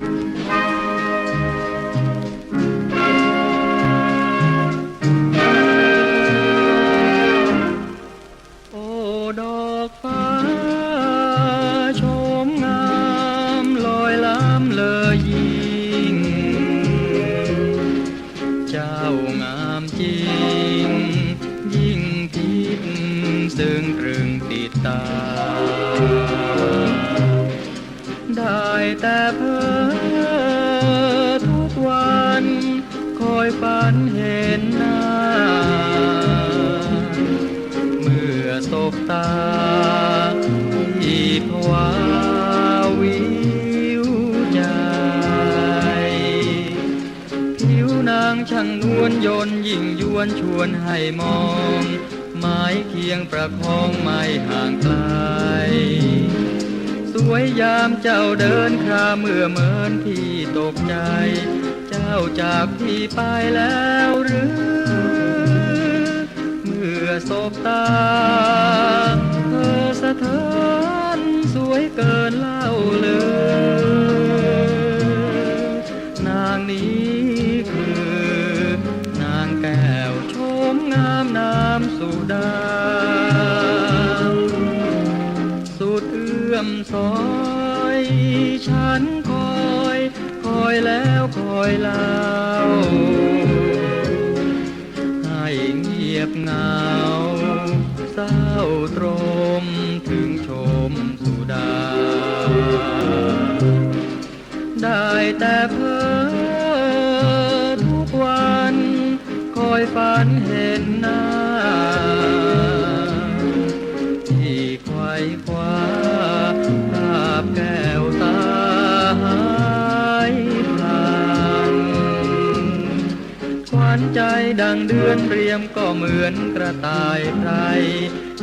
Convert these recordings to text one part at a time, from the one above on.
โอ้ดอกฟ้าชมงามลอยล้ำเลยยิ่ง เจ้างามจริง ยิ่งพิษซึ่งตรึงติดตา ได้แต่เพ้อ อยฝันเห็นหน้า เมื่อสบตาที่ภาวะวิวใจ ผิวนางช่างนวลยนยิ่งยวนชวนให้มอง ไม้เคียงประคองไม่ห่างไกลสวยยามเจ้าเดินคราเมื่อเมินพี่ตกใจ จ้าจากพี่ไปแล้วหรือ เมื่อสบตา เธอสะเทือนสวยเกินเล่าเลย นางนี้คือ นางแก้วชมงามน้ำสุดา สุดเอื้อมซอย ฉันคอย คอยแล้ว อยเล่าให้เงียบเหงาเศร้าตรมถึงชมสุดา ได้แต่เพ้อทุกวัน คอยฝันเห็นหน้า ขวัญใจดังเดือนเรียมก็เหมือนกระต่ายไพร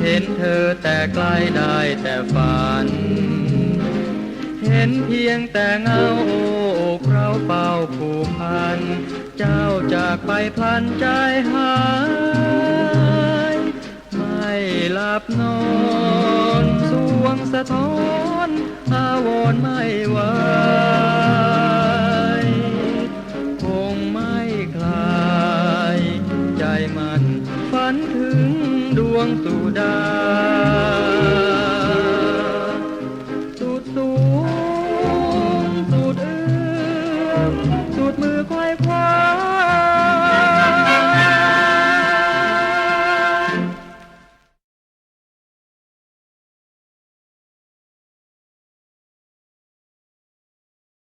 เห็นเธอแต่ไกลได้แต่ฝัน เห็นเพียงแต่เงาโอ้อกราเป่าผูกพัน เจ้าจากไปพลันใจหายไม่หลับนอนสวงสะท้อนอาวรไม่ไหว ดวงสุดา